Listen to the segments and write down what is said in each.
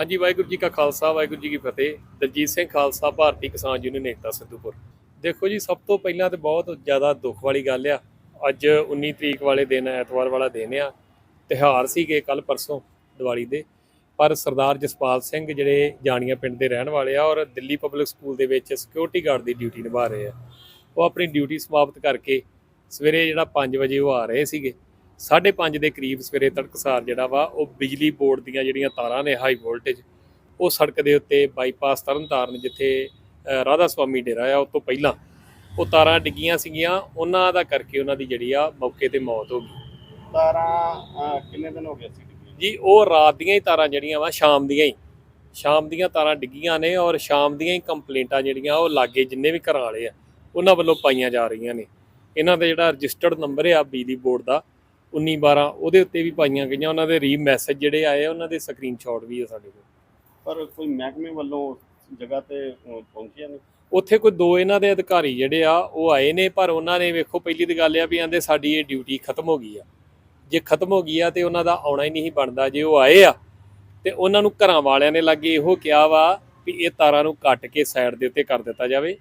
ਹਾਂਜੀ, ਵਾਹਿਗੁਰੂ ਜੀ ਕਾ ਖਾਲਸਾ, ਵਾਹਿਗੁਰੂ ਜੀ ਕੀ ਫਤਿਹ। ਦਲਜੀਤ ਸਿੰਘ ਖਾਲਸਾ, ਭਾਰਤੀ ਕਿਸਾਨ ਯੂਨੀਅਨ ਏਕਤਾ ਸਿੱਧੂਪੁਰ। ਦੇਖੋ ਜੀ, ਸਭ ਤੋਂ ਪਹਿਲਾਂ ਤੇ ਬਹੁਤ ਜ਼ਿਆਦਾ ਦੁੱਖ ਵਾਲੀ ਗੱਲ ਆ, ਅੱਜ 19 ਤਰੀਕ ਵਾਲੇ ਦਿਨ, ਐਤਵਾਰ ਵਾਲਾ ਦਿਨ ਆ। ਤਿਹਾਰ ਸੀਗੇ ਕੱਲ ਪਰਸੋਂ ਦੀਵਾਲੀ ਦੇ, ਪਰ ਸਰਦਾਰ ਜਸਪਾਲ ਸਿੰਘ ਜਿਹੜੇ ਜਾਣੀਆਂ ਪਿੰਡ ਦੇ ਰਹਿਣ ਵਾਲੇ ਆ ਔਰ ਦਿੱਲੀ ਪਬਲਿਕ ਸਕੂਲ ਦੇ ਵਿੱਚ ਸਿਕਿਉਰਿਟੀ ਗਾਰਡ ਦੀ ਡਿਊਟੀ ਨਿਭਾ ਰਹੇ ਆ, ਉਹ ਆਪਣੀ ਡਿਊਟੀ ਸਮਾਪਤ ਕਰਕੇ ਸਵੇਰੇ ਜਿਹੜਾ 5 ਵਜੇ ਉਹ ਆ ਰਹੇ ਸੀਗੇ। 5:30 ਦੇ ਕਰੀਬ ਸਵੇਰੇ ਤੜਕਸਾਰ ਜਿਹੜਾ ਵਾ ਉਹ ਬਿਜਲੀ ਬੋਰਡ ਦੀਆਂ ਜਿਹੜੀਆਂ ਤਾਰਾਂ ਨੇ ਹਾਈ ਵੋਲਟੇਜ ਉਹ ਸੜਕ ਦੇ ਉੱਤੇ ਬਾਈਪਾਸ ਤਰਨਤਾਰਨ ਜਿੱਥੇ ਅ, ਰਾਧਾ ਸੁਆਮੀ ਡੇਰਾ ਆ ਉਸ ਤੋਂ ਪਹਿਲਾਂ ਉਹ ਤਾਰਾਂ ਡਿੱਗੀਆਂ ਸੀਗੀਆਂ। ਉਹਨਾਂ ਦਾ ਕਰਕੇ ਉਹਨਾਂ ਦੀ ਜਿਹੜੀ ਆ ਮੌਕੇ ਤੇ ਮੌਤ ਹੋ ਗਈ। ਤਾਰਾਂ ਕਿੰਨੇ ਦਿਨ ਹੋ ਗਏ ਸੀ ਜੀ ਉਹ ਰਾਤ ਦੀਆਂ ਹੀ ਤਾਰਾਂ ਜਿਹੜੀਆਂ ਵਾ ਸ਼ਾਮ ਦੀਆਂ ਹੀ। ਸ਼ਾਮ ਦੀਆਂ ਤਾਰਾਂ ਡਿੱਗੀਆਂ ਨੇ ਔਰ ਸ਼ਾਮ ਦੀਆਂ ਹੀ ਕੰਪਲੇਂਟਾਂ ਜਿਹੜੀਆਂ ਉਹ ਲਾਗੇ ਜਿੰਨੇ ਵੀ ਘਰਾਂ ਵਾਲੇ ਆ ਉਹਨਾਂ ਵੱਲੋਂ ਪਾਈਆਂ ਜਾ ਰਹੀਆਂ ਨੇ। ਇਹਨਾਂ ਦਾ ਜਿਹੜਾ ਰਜਿਸਟਰਡ ਨੰਬਰ ਆ ਬਿਜਲੀ ਬੋਰਡ ਦਾ 1912 ਉਹਦੇ ਉੱਤੇ ਵੀ ਪਾਈਆਂ ਗਈਆਂ ਉਹਨਾਂ ਦੇ ਰੀ ਮੈਸੇਜ ਜਿਹੜੇ ਆਏ ਉਹਨਾਂ ਦੇ ਸਕਰੀਨਸ਼ਾਟ ਵੀ ਆ ਸਾਡੇ ਕੋਲ। ਪਰ ਕੋਈ ਮਹਿਕਮੇ ਵੱਲੋਂ ਜਗ੍ਹਾ ਤੇ ਪਹੁੰਚਿਆ ਨਹੀਂ ਉੱਥੇ ਕੋਈ ਦੋ ਇਹਨਾਂ ਦੇ ਅਧਿਕਾਰੀ ਜਿਹੜੇ ਆ ਉਹ ਆਏ ਨੇ ਪਰ ਉਹਨਾਂ ਨੇ ਵੇਖੋ ਪਹਿਲੀ ਦੀ ਗੱਲ ਆ ਵੀ ਆਂਦੇ ਸਾਡੀ ਇਹ ਡਿਊਟੀ ਖਤਮ ਹੋ ਗਈ ਆ। ਜੇ ਖਤਮ ਹੋ ਗਈ ਆ ਤੇ ਉਹਨਾਂ ਦਾ ਆਉਣਾ ਹੀ ਨਹੀਂ ਬਣਦਾ ਜੇ ਉਹ ਆਏ ਆ ਤੇ ਉਹਨਾਂ ਨੂੰ ਘਰਾਂ ਵਾਲਿਆਂ ਨੇ ਲੱਗੇ ਇਹੋ ਕਿਹਾ ਵਾ ਵੀ ਇਹ ਤਾਰਾਂ ਨੂੰ ਕੱਟ ਕੇ ਸਾਈਡ ਦੇ ਉੱਤੇ ਕਰ ਦਿੱਤਾ ਜਾਵੇ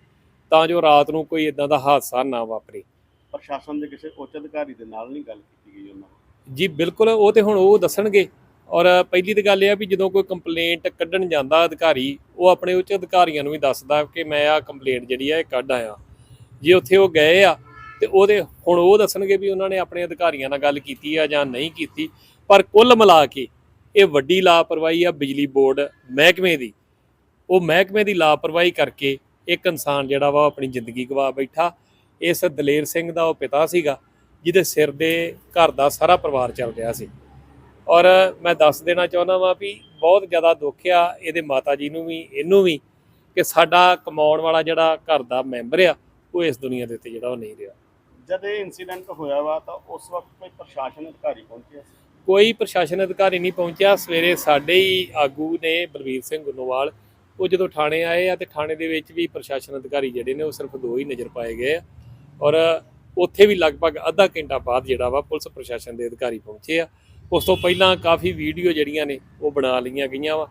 ਤਾਂ ਜੋ ਰਾਤ ਨੂੰ ਕੋਈ ਇਦਾਂ ਦਾ ਹਾਦਸਾ ਨਾ ਵਾਪਰੇ। ਪ੍ਰਸ਼ਾਸਨ ਦੇ ਕਿਸੇ ਉੱਚ ਅਧਿਕਾਰੀ ਦੇ ਨਾਲ ਨਹੀਂ ਗੱਲ ਕੀਤੀ ਗਈ ਉਹਨਾਂ ਨਾਲ। ਜੀ, ਬਿਲਕੁਲ, ਉਹ ਤੇ ਹੁਣ ਉਹ ਦੱਸਣਗੇ। ਔਰ ਪਹਿਲੀ ਤਾਂ ਗੱਲ ਇਹ ਆ ਵੀ ਜਦੋਂ ਕੋਈ ਕੰਪਲੇਂਟ ਕੱਢਣ ਜਾਂਦਾ ਅਧਿਕਾਰੀ, ਉਹ ਆਪਣੇ ਉੱਚ ਅਧਿਕਾਰੀਆਂ ਨੂੰ ਵੀ ਦੱਸਦਾ ਕਿ ਮੈਂ ਆ ਕੰਪਲੇਂਟ ਜਿਹੜੀ ਆ ਇਹ ਕੱਢ ਆਇਆ। ਜੇ ਉੱਥੇ ਉਹ ਗਏ ਆ ਤੇ ਉਹਦੇ, ਹੁਣ ਉਹ ਦੱਸਣਗੇ ਵੀ ਉਹਨਾਂ ਨੇ ਆਪਣੇ ਅਧਿਕਾਰੀਆਂ ਨਾਲ ਗੱਲ ਕੀਤੀ ਆ ਜਾਂ ਨਹੀਂ ਕੀਤੀ। ਪਰ ਕੁੱਲ ਮਿਲਾ ਕੇ ਇਹ ਵੱਡੀ ਲਾਪਰਵਾਹੀ ਆ ਬਿਜਲੀ ਬੋਰਡ ਮਹਿਕਮੇ ਦੀ। ਉਹ ਮਹਿਕਮੇ ਦੀ ਲਾਪਰਵਾਹੀ ਕਰਕੇ ਇੱਕ ਇਨਸਾਨ ਜਿਹੜਾ ਵਾ ਉਹ ਆਪਣੀ ਜ਼ਿੰਦਗੀ ਗਵਾ ਬੈਠਾ। ਇਸ ਦਲੇਰ ਸਿੰਘ ਦਾ ਉਹ ਪਿਤਾ ਸੀਗਾ ਜਿਹਦੇ ਸਿਰ ਦੇ ਘਰ ਦਾ ਸਾਰਾ ਪਰਿਵਾਰ ਚੱਲ ਰਿਹਾ ਸੀ। ਔਰ ਮੈਂ ਦੱਸ ਦੇਣਾ ਚਾਹੁੰਦਾ ਵਾਂ ਵੀ ਬਹੁਤ ਜ਼ਿਆਦਾ ਦੁੱਖ ਆ ਇਹਦੇ ਮਾਤਾ ਜੀ ਨੂੰ ਵੀ ਇਹਨੂੰ ਵੀ ਕਿ ਸਾਡਾ ਕਮਾਉਣ ਵਾਲਾ ਜਿਹੜਾ ਘਰ ਦਾ ਮੈਂਬਰ ਆ ਉਹ ਇਸ ਦੁਨੀਆ ਦੇ ਉੱਤੇ ਜਿਹੜਾ ਉਹ ਨਹੀਂ ਰਿਹਾ। ਜਦ ਇਹ ਇਨਸੀਡੈਂਟ ਹੋਇਆ ਵਾ ਤਾਂ ਉਸ ਵਕਤ ਕੋਈ ਪ੍ਰਸ਼ਾਸਨ ਅਧਿਕਾਰੀ ਪਹੁੰਚਿਆ ਕੋਈ ਪ੍ਰਸ਼ਾਸਨ ਅਧਿਕਾਰੀ ਨਹੀਂ ਪਹੁੰਚਿਆ। ਸਵੇਰੇ ਸਾਡੇ ਹੀ ਆਗੂ ਨੇ ਬਲਵੀਰ ਸਿੰਘ ਗੁੰਨੋਵਾਲ ਉਹ ਜਦੋਂ ਥਾਣੇ ਆਏ ਆ ਤੇ ਥਾਣੇ ਦੇ ਵਿੱਚ ਵੀ ਪ੍ਰਸ਼ਾਸਨ ਅਧਿਕਾਰੀ ਜਿਹੜੇ ਨੇ ਉਹ ਸਿਰਫ ਦੋ ਹੀ ਨਜ਼ਰ ਪਾਏ ਗਏ ਆ। ਔਰ ਉੱਥੇ ਵੀ ਲਗਭਗ ਅੱਧਾ ਘੰਟਾ ਬਾਅਦ ਜਿਹੜਾ ਵਾ ਪੁਲਿਸ ਪ੍ਰਸ਼ਾਸਨ ਦੇ ਅਧਿਕਾਰੀ ਪਹੁੰਚੇ ਆ। ਉਸ ਤੋਂ ਪਹਿਲਾਂ ਕਾਫੀ ਵੀਡੀਓ ਜਿਹੜੀਆਂ ਨੇ ਉਹ ਬਣਾ ਲਈਆਂ ਗਈਆਂ ਵਾ।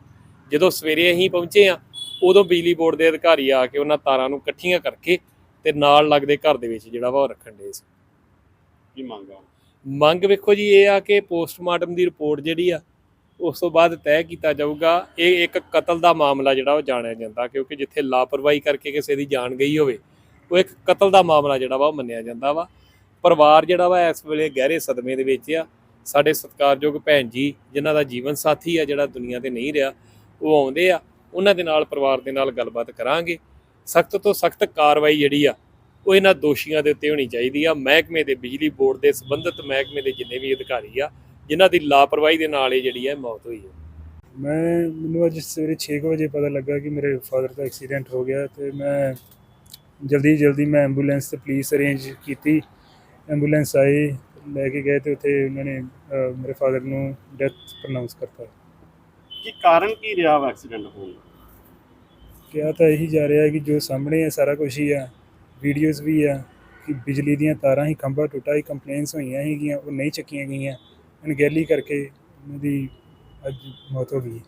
ਜਦੋਂ ਸਵੇਰੇ ਅਸੀਂ ਪਹੁੰਚੇ ਆ ਉਦੋਂ ਬਿਜਲੀ ਬੋਰਡ ਦੇ ਅਧਿਕਾਰੀ ਆ ਕੇ ਉਹਨਾਂ ਤਾਰਾਂ ਨੂੰ ਇਕੱਠੀਆਂ ਕਰਕੇ ਤੇ ਨਾਲ ਲੱਗਦੇ ਘਰ ਦੇ ਵਿੱਚ ਜਿਹੜਾ ਵਾ ਉਹ ਰੱਖਣ ਦੇ ਸੀ। ਕੀ ਮੰਗਾ ਮੰਗ ਵੇਖੋ ਜੀ ਇਹ ਆ ਕਿ ਪੋਸਟਮਾਰਟਮ ਦੀ ਰਿਪੋਰਟ ਜਿਹੜੀ ਆ ਉਸ ਤੋਂ ਬਾਅਦ ਤੈਅ ਕੀਤਾ ਜਾਊਗਾ। ਇਹ ਇੱਕ ਕਤਲ ਦਾ ਮਾਮਲਾ ਜਿਹੜਾ ਉਹ ਜਾਣਿਆ ਜਾਂਦਾ ਕਿਉਂਕਿ ਜਿੱਥੇ ਲਾਪਰਵਾਹੀ ਕਰਕੇ ਕਿਸੇ ਦੀ ਜਾਨ ਗਈ ਹੋਵੇ ਉਹ ਇੱਕ ਕਤਲ ਦਾ ਮਾਮਲਾ ਜਿਹੜਾ ਵਾ ਉਹ ਮੰਨਿਆ ਜਾਂਦਾ ਵਾ। ਪਰਿਵਾਰ ਜਿਹੜਾ ਵਾ ਇਸ ਵੇਲੇ ਗਹਿਰੇ ਸਦਮੇ ਦੇ ਵਿੱਚ ਆ। ਸਾਡੇ ਸਤਿਕਾਰਯੋਗ ਭੈਣ ਜੀ, ਜਿਨ੍ਹਾਂ ਦਾ ਜੀਵਨ ਸਾਥੀ ਆ, ਜਿਹੜਾ ਦੁਨੀਆ ਤੇ ਨਹੀਂ ਰਿਹਾ, ਉਹ ਆਉਂਦੇ ਆ। ਉਹਨਾਂ ਦੇ ਨਾਲ ਪਰਿਵਾਰ ਦੇ ਨਾਲ ਗੱਲਬਾਤ ਕਰਾਂਗੇ। ਸਖਤ ਤੋਂ ਸਖਤ ਕਾਰਵਾਈ ਜਿਹੜੀ ਆ, ਉਹ ਇਹਨਾਂ ਦੋਸ਼ੀਆਂ ਦੇ ਉੱਤੇ ਹੋਣੀ ਚਾਹੀਦੀ ਆ। ਮਹਿਕਮੇ ਦੇ ਬਿਜਲੀ ਬੋਰਡ ਦੇ ਸੰਬੰਧਿਤ ਮਹਿਕਮੇ ਦੇ ਜਿੰਨੇ ਵੀ ਅਧਿਕਾਰੀ ਆ, ਜਿਨ੍ਹਾਂ ਦੀ ਲਾਪਰਵਾਹੀ ਦੇ ਨਾਲ ਇਹ ਜਿਹੜੀ ਹੈ ਮੌਤ ਹੋਈ ਹੈ ਮੈਂ, ਮੈਨੂੰ ਅੱਜ ਸਵੇਰੇ 6 ਵਜੇ ਪਤਾ ਲੱਗਾ ਕਿ ਮੇਰੇ ਫਾਦਰ ਦਾ ਐਕਸੀਡੈਂਟ ਹੋ ਗਿਆ ਤੇ ਮੈਂ ਜਲਦੀ ਜਲਦੀ ਮੈਂ ਐਂਬੂਲੈਂਸ ਤੇ ਪੁਲਿਸ ਅਰੇਂਜ ਕੀਤੀ। ਐਂਬੂਲੈਂਸ ਆਈ ਲੈ ਕੇ ਗਏ ਤੇ ਉੱਥੇ ਉਹਨਾਂ ਨੇ ਅਹ, ਮੇਰੇ ਫਾਦਰ ਨੂੰ ਡੈਥ ਪ੍ਰਨਾਉਂਸ ਕਰਤਾ। ਕੀ ਕਾਰਨ ਕੀ ਰਿਹਾ ਵਾ ਐਕਸੀਡੈਂਟ ਹੋਣ ਦਾ? ਕਿਹਾ ਤਾਂ ਇਹੀ ਜਾ ਰਿਹਾ ਹੈ ਕਿ ਜੋ ਸਾਹਮਣੇ ਹੈ ਸਾਰਾ ਕੁਝ ਹੀ ਆ ਵੀਡੀਓਜ਼ ਵੀ ਆ ਕਿ ਬਿਜਲੀ ਦੀਆਂ ਤਾਰਾਂ ਹੀ ਖੰਭਾ ਟੁੱਟਾ ਹੀ ਕੰਪਲੇਨਸ ਹੋਈਆਂ ਸੀਗੀਆਂ ਉਹ ਨਹੀਂ ਚੱਕੀਆਂ ਗਈਆਂ। ਅਣਗਹਿਲੀ ਕਰਕੇ ਉਹਨਾਂ ਦੀ ਅੱਜ ਮੌਤ ਹੋ ਗਈ।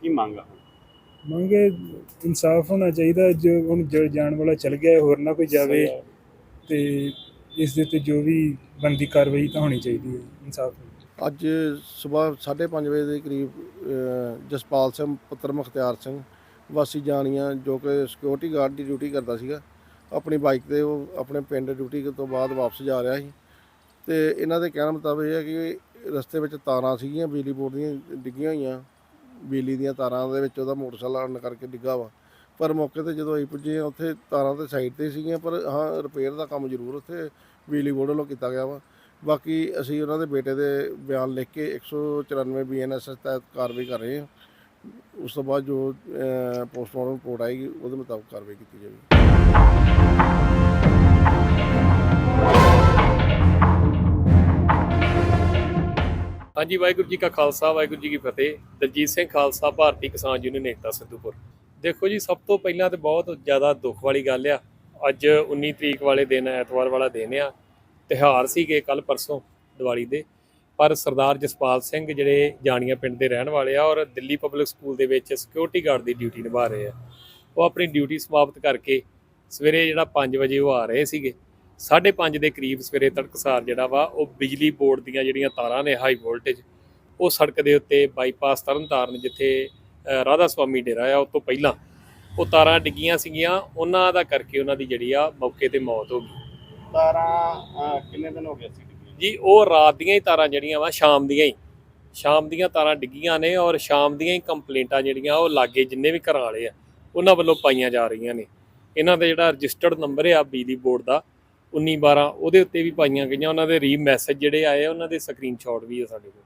ਕੀ ਮੰਗਾ ਮੰਗ ਇਨਸਾਫ ਹੋਣਾ ਚਾਹੀਦਾ ਜੋ ਹੁਣ ਜੋ ਜਾਣ ਵਾਲਾ ਚਲ ਗਿਆ ਹੈ, ਹੋਰ ਨਾ ਕੋਈ ਜਾਵੇ ਤੇ ਇਸ ਦੇ ਤੇ ਜੋ ਵੀ ਬਣਦੀ ਕਾਰਵਾਈ ਤਾਂ ਹੋਣੀ ਚਾਹੀਦੀ ਹੈ ਇਨਸਾਫ ਅੱਜ ਸਵੇਰ 5:30 ਵਜੇ ਦੇ ਕਰੀਬ ਜਸਪਾਲ ਸਿੰਘ ਪੁੱਤਰ ਮੁਖਤਿਆਰ ਸਿੰਘ ਵਾਸੀ ਜਾਣੀਆਂ ਜੋ ਕਿ ਸਿਕਿਉਰਿਟੀ ਗਾਰਡ ਦੀ ਡਿਊਟੀ ਕਰਦਾ ਸੀਗਾ ਆਪਣੀ ਬਾਈਕ ਤੇ ਉਹ ਆਪਣੇ ਪਿੰਡ ਡਿਊਟੀ ਤੋਂ ਬਾਅਦ ਵਾਪਸ ਜਾ ਰਿਹਾ ਸੀ। ਤੇ ਇਹਨਾਂ ਦੇ ਕਹਿਣ ਮੁਤਾਬਕ ਇਹ ਹੈ ਕਿ ਰਸਤੇ ਵਿੱਚ ਤਾਰਾਂ ਸੀਗੀਆਂ ਬਿਜਲੀ ਬੋਰਡ ਦੀਆਂ ਡਿੱਗੀਆਂ ਹੋਈਆਂ। ਬਿਜਲੀ ਦੀਆਂ ਤਾਰਾਂ ਦੇ ਵਿੱਚ ਉਹਦਾ ਮੋਟਰਸਾਈਕਲ ਅੜਨ ਕਰਕੇ ਡਿੱਗਾ ਵਾ। ਪਰ ਮੌਕੇ ਤੇ ਜਦੋਂ ਅਸੀਂ ਪੁੱਜੇ ਹਾਂ, ਉੱਥੇ ਤਾਰਾਂ ਤੇ ਸਾਈਡ ਤੇ ਸੀਗੀਆਂ ਪਰ ਹਾਂ ਰਿਪੇਅਰ ਦਾ ਕੰਮ ਜ਼ਰੂਰ ਉੱਥੇ ਬਿਜਲੀ ਬੋਰਡ ਵੱਲੋਂ ਕੀਤਾ ਗਿਆ ਵਾ। ਬਾਕੀ ਅਸੀਂ ਉਹਨਾਂ ਦੇ ਬੇਟੇ ਦੇ ਬਿਆਨ ਲਿਖ ਕੇ 194 ਬੀਐਨਐਸਐਸ ਤਹਿਤ ਕਾਰਵਾਈ ਕਰ ਰਹੇ ਹਾਂ। ਉਸ ਤੋਂ ਬਾਅਦ ਜੋ ਪੋਸਟਮਾਰਟਮ ਰਿਪੋਰਟ ਆਏਗੀ ਉਹਦੇ ਮੁਤਾਬਕ ਕਾਰਵਾਈ ਕੀਤੀ ਜਾਵੇਗੀ। ਹਾਂਜੀ, ਵਾਹਿਗੁਰੂ ਜੀ ਕਾ ਖਾਲਸਾ, ਵਾਹਿਗੁਰੂ ਜੀ ਕੀ ਫਤਿਹ। ਦਲਜੀਤ ਸਿੰਘ ਖਾਲਸਾ, ਭਾਰਤੀ ਕਿਸਾਨ ਯੂਨੀਅਨ ਏਕਤਾ ਸਿੱਧੂਪੁਰ। ਦੇਖੋ ਜੀ, ਸਭ ਤੋਂ ਪਹਿਲਾਂ ਤੇ ਬਹੁਤ ਜ਼ਿਆਦਾ ਦੁੱਖ ਵਾਲੀ ਗੱਲ ਆ, ਅੱਜ 19 ਤਰੀਕ ਵਾਲੇ ਦਿਨ, ਐਤਵਾਰ ਵਾਲਾ ਦਿਨ ਆ ਤਿਹਾਰ ਸੀਗੇ ਕੱਲ ਪਰਸੋਂ ਦੀਵਾਲੀ ਦੇ, ਪਰ ਸਰਦਾਰ ਜਸਪਾਲ ਸਿੰਘ ਜਿਹੜੇ ਜਾਣੀਆਂ ਪਿੰਡ ਦੇ ਰਹਿਣ ਵਾਲੇ ਆ ਔਰ ਦਿੱਲੀ ਪਬਲਿਕ ਸਕੂਲ ਦੇ ਵਿੱਚ ਸਿਕਿਉਰਿਟੀ ਗਾਰਡ ਦੀ ਡਿਊਟੀ ਨਿਭਾ ਰਹੇ ਆ, ਉਹ ਆਪਣੀ ਡਿਊਟੀ ਸਮਾਪਤ ਕਰਕੇ ਸਵੇਰੇ ਜਿਹੜਾ 5 ਵਜੇ ਉਹ ਆ ਰਹੇ ਸੀਗੇ। 5:30 ਦੇ ਕਰੀਬ ਸਵੇਰੇ ਤੜਕਸਾਰ ਜਿਹੜਾ ਵਾ ਉਹ ਬਿਜਲੀ ਬੋਰਡ ਦੀਆਂ ਜਿਹੜੀਆਂ ਤਾਰਾਂ ਨੇ ਹਾਈ ਵੋਲਟੇਜ ਉਹ ਸੜਕ ਦੇ ਉੱਤੇ ਬਾਈਪਾਸ ਤਰਨਤਾਰਨ ਜਿੱਥੇ ਅ, ਰਾਧਾ ਸੁਆਮੀ ਡੇਰਾ ਆ ਉਸ ਤੋਂ ਪਹਿਲਾਂ ਉਹ ਤਾਰਾਂ ਡਿੱਗੀਆਂ ਸੀਗੀਆਂ। ਉਹਨਾਂ ਦਾ ਕਰਕੇ ਉਹਨਾਂ ਦੀ ਜਿਹੜੀ ਆ ਮੌਕੇ ਤੇ ਮੌਤ ਹੋ ਗਈ। ਤਾਰਾਂ ਕਿੰਨੇ ਦਿਨ ਹੋ ਗਏ ਸੀ ਜੀ ਉਹ ਰਾਤ ਦੀਆਂ ਹੀ ਤਾਰਾਂ ਜਿਹੜੀਆਂ ਵਾ ਸ਼ਾਮ ਦੀਆਂ ਹੀ। ਸ਼ਾਮ ਦੀਆਂ ਤਾਰਾਂ ਡਿੱਗੀਆਂ ਨੇ ਔਰ ਸ਼ਾਮ ਦੀਆਂ ਹੀ ਕੰਪਲੇਂਟਾਂ ਜਿਹੜੀਆਂ ਉਹ ਲਾਗੇ ਜਿੰਨੇ ਵੀ ਘਰਾਂ ਵਾਲੇ ਆ ਉਹਨਾਂ ਵੱਲੋਂ ਪਾਈਆਂ ਜਾ ਰਹੀਆਂ ਨੇ। ਇਹਨਾਂ ਦਾ ਜਿਹੜਾ ਰਜਿਸਟਰਡ ਨੰਬਰ ਆ ਬਿਜਲੀ ਬੋਰਡ ਦਾ 1912 ਉਹਦੇ ਉੱਤੇ ਵੀ ਪਾਈਆਂ ਗਈਆਂ ਉਹਨਾਂ ਦੇ ਰੀ ਮੈਸੇਜ ਜਿਹੜੇ ਆਏ ਉਹਨਾਂ ਦੇ ਸਕਰੀਨਸ਼ਾਟ ਵੀ ਆ ਸਾਡੇ ਕੋਲ।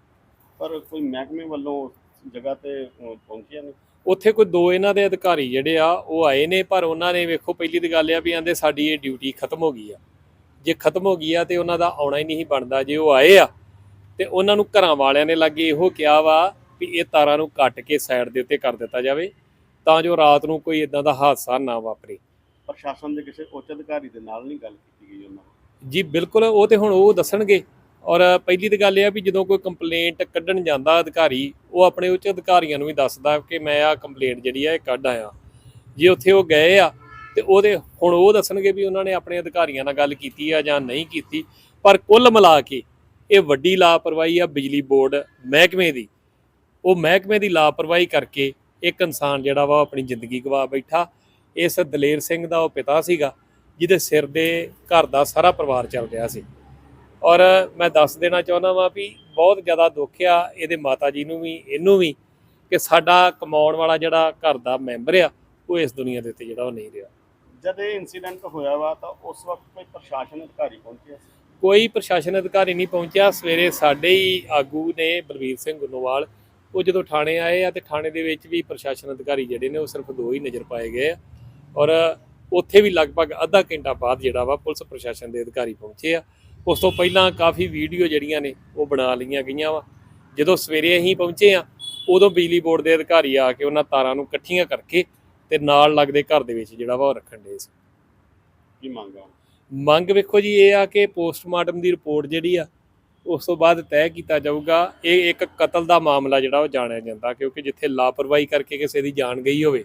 ਪਰ ਕੋਈ ਮਹਿਕਮੇ ਵੱਲੋਂ ਉਸ ਜਗ੍ਹਾ ਤੇ ਪਹੁੰਚਿਆ ਨਹੀਂ ਉੱਥੇ ਕੋਈ ਦੋ ਇਹਨਾਂ ਦੇ ਅਧਿਕਾਰੀ ਜਿਹੜੇ ਆ ਉਹ ਆਏ ਨੇ ਪਰ ਉਹਨਾਂ ਨੇ ਵੇਖੋ ਪਹਿਲੀ ਦੀ ਗੱਲ ਆ ਵੀ ਆਂਦੇ ਸਾਡੀ ਇਹ ਡਿਊਟੀ ਖਤਮ ਹੋ ਗਈ ਆ। ਜੇ ਖਤਮ ਹੋ ਗਈ ਆ ਤੇ ਉਹਨਾਂ ਦਾ ਆਉਣਾ ਹੀ ਨਹੀਂ ਬਣਦਾ ਜੇ ਉਹ ਆਏ ਆ ਤੇ ਉਹਨਾਂ ਨੂੰ ਘਰਾਂ ਵਾਲਿਆਂ ਨੇ ਲੱਗੇ ਇਹੋ ਕਿਹਾ ਵਾ ਵੀ ਇਹ ਤਾਰਾਂ ਨੂੰ ਕੱਟ ਕੇ ਸਾਈਡ ਦੇ ਉੱਤੇ ਕਰ ਦਿੱਤਾ ਜਾਵੇ ਤਾਂ ਜੋ ਰਾਤ ਨੂੰ ਕੋਈ ਇਦਾਂ ਦਾ ਹਾਦਸਾ ਨਾ ਵਾਪਰੇ। ਪ੍ਰਸ਼ਾਸਨ ਦੇ ਕਿਸੇ ਉੱਚ ਅਧਿਕਾਰੀ ਦੇ ਨਾਲ ਨਹੀਂ ਗੱਲ ਕੀਤੀ? ਗਈ ਉਹਨਾਂ ਨਾਲ ਜੀ, ਬਿਲਕੁਲ, ਉਹ ਤੇ ਹੁਣ ਉਹ ਦੱਸਣਗੇ। ਔਰ ਪਹਿਲੀ ਤਾਂ ਗੱਲ ਇਹ ਆ ਵੀ ਜਦੋਂ ਕੋਈ ਕੰਪਲੇਂਟ ਕੱਢਣ ਜਾਂਦਾ ਅਧਿਕਾਰੀ, ਉਹ ਆਪਣੇ ਉੱਚ ਅਧਿਕਾਰੀਆਂ ਨੂੰ ਵੀ ਦੱਸਦਾ ਕਿ ਮੈਂ ਆ ਕੰਪਲੇਂਟ ਜਿਹੜੀ ਆ ਇਹ ਕੱਢ ਆਇਆ। ਜੇ ਉੱਥੇ ਉਹ ਗਏ ਆ, ਤੇ ਉਹਦੇ, ਹੁਣ ਉਹ ਦੱਸਣਗੇ ਵੀ ਉਹਨਾਂ ਨੇ ਆਪਣੇ ਅਧਿਕਾਰੀਆਂ ਨਾਲ ਗੱਲ ਕੀਤੀ ਆ ਜਾਂ ਨਹੀਂ ਕੀਤੀ। ਪਰ ਕੁੱਲ ਮਿਲਾ ਕੇ ਇਹ ਵੱਡੀ ਲਾਪਰਵਾਹੀ ਆ ਬਿਜਲੀ ਬੋਰਡ ਮਹਿਕਮੇ ਦੀ। ਉਹ ਮਹਿਕਮੇ ਦੀ ਲਾਪਰਵਾਹੀ ਕਰਕੇ ਇੱਕ ਇਨਸਾਨ ਜਿਹੜਾ ਵਾ ਉਹ ਆਪਣੀ ਜ਼ਿੰਦਗੀ ਗਵਾ ਬੈਠਾ। ਇਸ ਦਲੇਰ ਸਿੰਘ ਦਾ ਉਹ ਪਿਤਾ ਸੀਗਾ। ਜਿਹਦੇ ਸਿਰ ਦੇ ਘਰ ਦਾ ਸਾਰਾ ਪਰਿਵਾਰ ਚੱਲ ਰਿਹਾ ਸੀ। ਔਰ ਮੈਂ ਦੱਸ ਦੇਣਾ ਚਾਹੁੰਦਾ ਵਾਂ ਵੀ ਬਹੁਤ ਜ਼ਿਆਦਾ ਦੁੱਖ ਆ ਇਹਦੇ ਮਾਤਾ ਜੀ ਨੂੰ ਵੀ ਇਹਨੂੰ ਵੀ ਕਿ ਸਾਡਾ ਕਮਾਉਣ ਵਾਲਾ ਜਿਹੜਾ ਘਰ ਦਾ ਮੈਂਬਰ ਆ ਉਹ ਇਸ ਦੁਨੀਆ ਦੇ ਉੱਤੇ ਜਿਹੜਾ ਉਹ ਨਹੀਂ ਰਿਹਾ। ਜਦ ਇਹ ਇਨਸੀਡੈਂਟ ਹੋਇਆ ਵਾ ਤਾਂ ਉਸ ਵਕਤ ਕੋਈ ਪ੍ਰਸ਼ਾਸਨ ਅਧਿਕਾਰੀ ਪਹੁੰਚਿਆ ਕੋਈ ਪ੍ਰਸ਼ਾਸਨ ਅਧਿਕਾਰੀ ਨਹੀਂ ਪਹੁੰਚਿਆ। ਸਵੇਰੇ ਸਾਡੇ ਹੀ ਆਗੂ ਨੇ ਬਲਵੀਰ ਸਿੰਘ ਗੁੰਨੋਵਾਲ ਉਹ ਜਦੋਂ ਥਾਣੇ ਆਏ ਆ ਤੇ ਥਾਣੇ ਦੇ ਵਿੱਚ ਵੀ ਪ੍ਰਸ਼ਾਸਨ ਅਧਿਕਾਰੀ ਜਿਹੜੇ ਨੇ ਉਹ ਸਿਰਫ ਦੋ ਹੀ ਨਜ਼ਰ ਪਾਏ ਗਏ ਆ। ਔਰ ਉੱਥੇ ਵੀ ਲਗਭਗ ਅੱਧਾ ਘੰਟਾ ਬਾਅਦ ਜਿਹੜਾ ਵਾ ਪੁਲਿਸ ਪ੍ਰਸ਼ਾਸਨ ਦੇ ਅਧਿਕਾਰੀ ਪਹੁੰਚੇ ਆ। ਉਸ ਤੋਂ ਪਹਿਲਾਂ ਕਾਫੀ ਵੀਡੀਓ ਜਿਹੜੀਆਂ ਨੇ ਉਹ ਬਣਾ ਲਈਆਂ ਗਈਆਂ ਵਾ। ਜਦੋਂ ਸਵੇਰੇ ਅਸੀਂ ਪਹੁੰਚੇ ਆ ਉਦੋਂ ਬਿਜਲੀ ਬੋਰਡ ਦੇ ਅਧਿਕਾਰੀ ਆ ਕੇ ਉਹਨਾਂ ਤਾਰਾਂ ਨੂੰ ਇਕੱਠੀਆਂ ਕਰਕੇ ਤੇ ਨਾਲ ਲੱਗਦੇ ਘਰ ਦੇ ਵਿੱਚ ਜਿਹੜਾ ਵਾ ਉਹ ਰੱਖਣ ਦੇ ਸੀ। ਕੀ ਮੰਗਾ ਮੰਗ ਵੇਖੋ ਜੀ ਇਹ ਆ ਕਿ ਪੋਸਟਮਾਰਟਮ ਦੀ ਰਿਪੋਰਟ ਜਿਹੜੀ ਆ ਉਸ ਤੋਂ ਬਾਅਦ ਤੈਅ ਕੀਤਾ ਜਾਊਗਾ। ਇਹ ਇੱਕ ਕਤਲ ਦਾ ਮਾਮਲਾ ਜਿਹੜਾ ਉਹ ਜਾਣਿਆ ਜਾਂਦਾ ਕਿਉਂਕਿ ਜਿੱਥੇ ਲਾਪਰਵਾਹੀ ਕਰਕੇ ਕਿਸੇ ਦੀ ਜਾਨ ਗਈ ਹੋਵੇ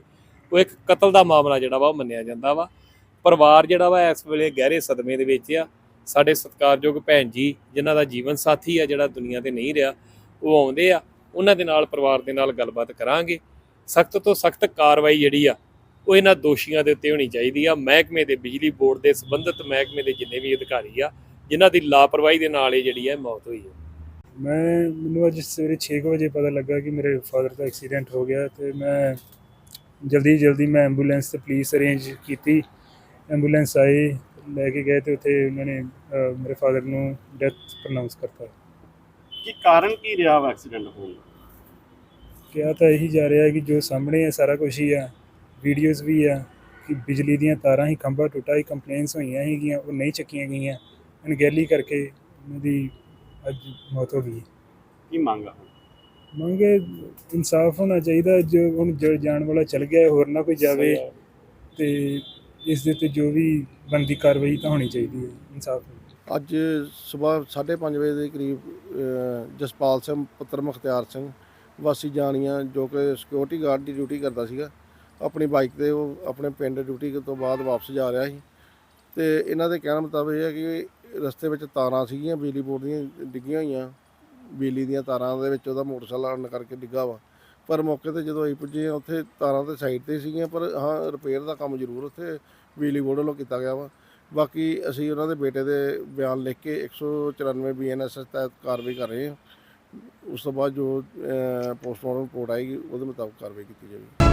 ਉਹ ਇੱਕ ਕਤਲ ਦਾ ਮਾਮਲਾ ਜਿਹੜਾ ਵਾ ਉਹ ਮੰਨਿਆ ਜਾਂਦਾ ਵਾ। ਪਰਿਵਾਰ ਜਿਹੜਾ ਵਾ ਇਸ ਵੇਲੇ ਗਹਿਰੇ ਸਦਮੇ ਦੇ ਵਿੱਚ ਆ। ਸਾਡੇ ਸਤਿਕਾਰਯੋਗ ਭੈਣ ਜੀ, ਜਿਨ੍ਹਾਂ ਦਾ ਜੀਵਨ ਸਾਥੀ ਆ, ਜਿਹੜਾ ਦੁਨੀਆ ਤੇ ਨਹੀਂ ਰਿਹਾ, ਉਹ ਆਉਂਦੇ ਆ। ਉਹਨਾਂ ਦੇ ਨਾਲ ਪਰਿਵਾਰ ਦੇ ਨਾਲ ਗੱਲਬਾਤ ਕਰਾਂਗੇ। ਸਖਤ ਤੋਂ ਸਖਤ ਕਾਰਵਾਈ ਜਿਹੜੀ ਆ, ਉਹ ਇਹਨਾਂ ਦੋਸ਼ੀਆਂ ਦੇ ਉੱਤੇ ਹੋਣੀ ਚਾਹੀਦੀ ਆ। ਮਹਿਕਮੇ ਦੇ ਬਿਜਲੀ ਬੋਰਡ ਦੇ ਸੰਬੰਧਿਤ ਮਹਿਕਮੇ ਦੇ ਜਿੰਨੇ ਵੀ ਅਧਿਕਾਰੀ ਆ, ਜਿਨ੍ਹਾਂ ਦੀ ਲਾਪਰਵਾਹੀ ਦੇ ਨਾਲ ਇਹ ਜਿਹੜੀ ਹੈ ਮੌਤ ਹੋਈ ਹੈ ਮੈਂ, ਮੈਨੂੰ ਅੱਜ ਸਵੇਰੇ 6 ਵਜੇ ਪਤਾ ਲੱਗਾ ਕਿ ਮੇਰੇ ਫਾਦਰ ਦਾ ਐਕਸੀਡੈਂਟ ਹੋ ਗਿਆ ਤੇ ਮੈਂ ਜਲਦੀ ਜਲਦੀ ਮੈਂ ਐਂਬੂਲੈਂਸ ਤੇ ਪੁਲਿਸ ਅਰੇਂਜ ਕੀਤੀ। ਐਂਬੂਲੈਂਸ ਆਈ ਲੈ ਕੇ ਗਏ ਤੇ ਉੱਥੇ ਉਹਨਾਂ ਨੇ ਅਹ, ਮੇਰੇ ਫਾਦਰ ਨੂੰ ਡੈਥ ਪ੍ਰਨਾਉਂਸ ਕਰਤਾ। ਕੀ ਕਾਰਨ ਕੀ ਰਿਹਾ ਵਾ ਐਕਸੀਡੈਂਟ ਹੋਣ ਦਾ? ਕਿਹਾ ਤਾਂ ਇਹੀ ਜਾ ਰਿਹਾ ਹੈ ਕਿ ਜੋ ਸਾਹਮਣੇ ਹੈ ਸਾਰਾ ਕੁਝ ਹੀ ਆ। ਵੀਡੀਓਜ਼ ਵੀ ਆ ਕਿ ਬਿਜਲੀ ਦੀਆਂ ਤਾਰਾਂ ਹੀ ਖੰਭਾ ਟੁੱਟਾ ਹੀ ਕੰਪਲੇਨਸ ਹੋਈਆਂ ਸੀਗੀਆਂ ਉਹ ਨਹੀਂ ਚੱਕੀਆਂ ਗਈਆਂ। ਅਣਗਹਿਲੀ ਕਰਕੇ ਉਹਨਾਂ ਦੀ ਅੱਜ ਮੌਤ ਹੋ ਗਈ। ਕੀ ਮੰਗਾ ਮੰਗ ਇਨਸਾਫ ਹੋਣਾ ਚਾਹੀਦਾ ਜੋ ਹੁਣ ਜੋ ਜਾਣ ਵਾਲਾ ਚਲ ਗਿਆ ਹੋਰ ਨਾ ਕੋਈ ਜਾਵੇ ਤੇ ਇਸ ਦੇ ਤੇ ਜੋ ਵੀ ਬਣਦੀ ਕਾਰਵਾਈ ਤਾਂ ਹੋਣੀ ਚਾਹੀਦੀ ਹੈ ਇਨਸਾਫ ਅੱਜ ਸਵੇਰ 5:30 ਵਜੇ ਦੇ ਕਰੀਬ ਜਸਪਾਲ ਸਿੰਘ ਪੁੱਤਰ ਮੁਖਤਿਆਰ ਸਿੰਘ ਵਾਸੀ ਜਾਣੀਆਂ ਜੋ ਕਿ ਸਿਕਿਉਰਿਟੀ ਗਾਰਡ ਦੀ ਡਿਊਟੀ ਕਰਦਾ ਸੀਗਾ ਆਪਣੀ ਬਾਈਕ ਤੇ ਉਹ ਆਪਣੇ ਪਿੰਡ ਡਿਊਟੀ ਤੋਂ ਬਾਅਦ ਵਾਪਸ ਜਾ ਰਿਹਾ ਸੀ। ਤੇ ਇਹਨਾਂ ਦੇ ਕਹਿਣ ਮੁਤਾਬਕ ਇਹ ਹੈ ਕਿ ਰਸਤੇ ਵਿੱਚ ਤਾਰਾਂ ਸੀਗੀਆਂ ਬਿਜਲੀ ਬੋਰਡ ਦੀਆਂ ਡਿੱਗੀਆਂ ਹੋਈਆਂ। ਬਿਜਲੀ ਦੀਆਂ ਤਾਰਾਂ ਦੇ ਵਿੱਚ ਉਹਦਾ ਮੋਟਰਸਾਈਕਲ ਅੜਨ ਕਰਕੇ ਡਿੱਗਾ ਵਾ। ਪਰ ਮੌਕੇ ਤੇ ਜਦੋਂ ਅਸੀਂ ਪੁੱਜੇ ਹਾਂ, ਉੱਥੇ ਤਾਰਾਂ ਤੇ ਸਾਈਡ ਤੇ ਸੀਗੀਆਂ ਪਰ ਹਾਂ ਰਿਪੇਅਰ ਦਾ ਕੰਮ ਜ਼ਰੂਰ ਉੱਥੇ ਬਿਜਲੀ ਬੋਰਡ ਵੱਲੋਂ ਕੀਤਾ ਗਿਆ ਵਾ। ਬਾਕੀ ਅਸੀਂ ਉਹਨਾਂ ਦੇ ਬੇਟੇ ਦੇ ਬਿਆਨ ਲਿਖ ਕੇ 194 ਬੀਐਨਐਸਐਸ ਤਹਿਤ ਕਾਰਵਾਈ ਕਰ ਰਹੇ ਹਾਂ। ਉਸ ਤੋਂ ਬਾਅਦ ਜੋ ਪੋਸਟਮਾਰਟਮ ਰਿਪੋਰਟ ਆਏਗੀ ਉਹਦੇ ਮੁਤਾਬਕ ਕਾਰਵਾਈ ਕੀਤੀ ਜਾਵੇਗੀ।